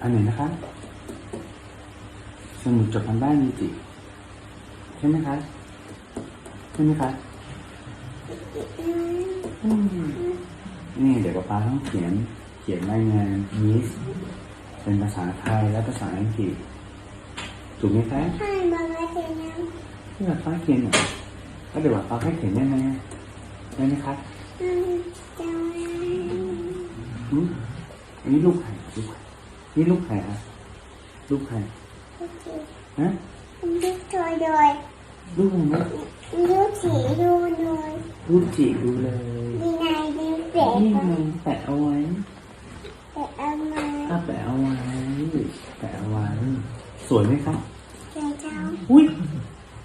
อันไหนนะคะ สมุดจดทำได้มีจิใช่ไหมคะ ใช่ไหมคะนี่เดี๋ยวป้าต้องเขียน เขียนรายงานมิสเป็นภาษาไทยและภาษาอังกฤษ ถูกไหมคะใช่ป้าเขียนนะนี่ป้าเขียนเหรอก็เดี๋ยวป้าให้เขียนได้ไหมได้ไหมคะได้ อืมอันนี้ลูกใครลูกใครนี่ลูกใครอะลูกใครโอเคฮะดูตัวโดยลูกไหมดูสีดูโดยลูกจีดูเลยดีนายดูเด็กนี่ไปไงแปะเอาไว้แต่เอามาถ้าแปะเอาไว้แปะเอาไว้สวยไหมครับใจเจ้าอุ้ย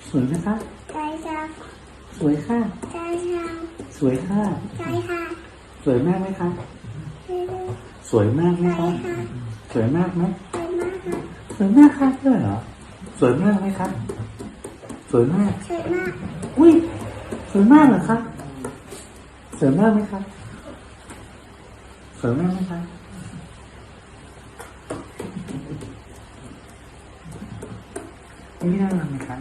สวยไหมครับใจเจ้าสวยค่ะใจเจ้าสวยค่ะใจค่ะสวยมากไหมครับใจเจ้า สวยมากไหมใจครับค่ะสวยมากไหมใจมากค่ะสวยมากครับด้วยเหรอ สวยมากไหมครับ สวยมาก สวยมาก อุ้ย สวยมากเหรอครับ สวยมากไหมครับ สวยมากไหมครับ นี่น่ารักไหมครับ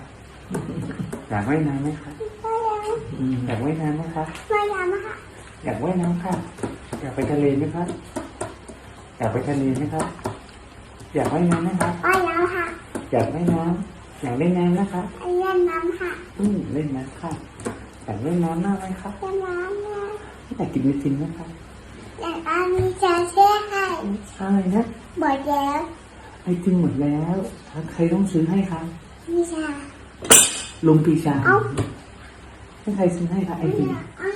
อยากว่ายน้ำไหมครับไม่ยังอืมอยากว่ายน้ำไหมครับไม่ยังค่ะ อยากว่ายน้ำค่ะ อยากไปทะเลไหมครับ อยากไปทะเลไหมครับ อยากว่ายน้ำไหมครับไม่ยังค่ะ อยากว่ายน้ำอยากเล่นน้ำนะคะไอ้เล่นน้ำค่ะ อืมเล่นน้ำค่ะอยากเล่นน้ำมากไหมครับเล่นน้ำค่ะอยากกินไอติมไหมครับอยากเอามีชาเช่ให้อะไรนะหมดแล้วไอติมหมดแล้วใครต้องซื้อให้ครับมีชาลุงปีชาเอ้าให้ใครซื้อให้ครับไอติมเอา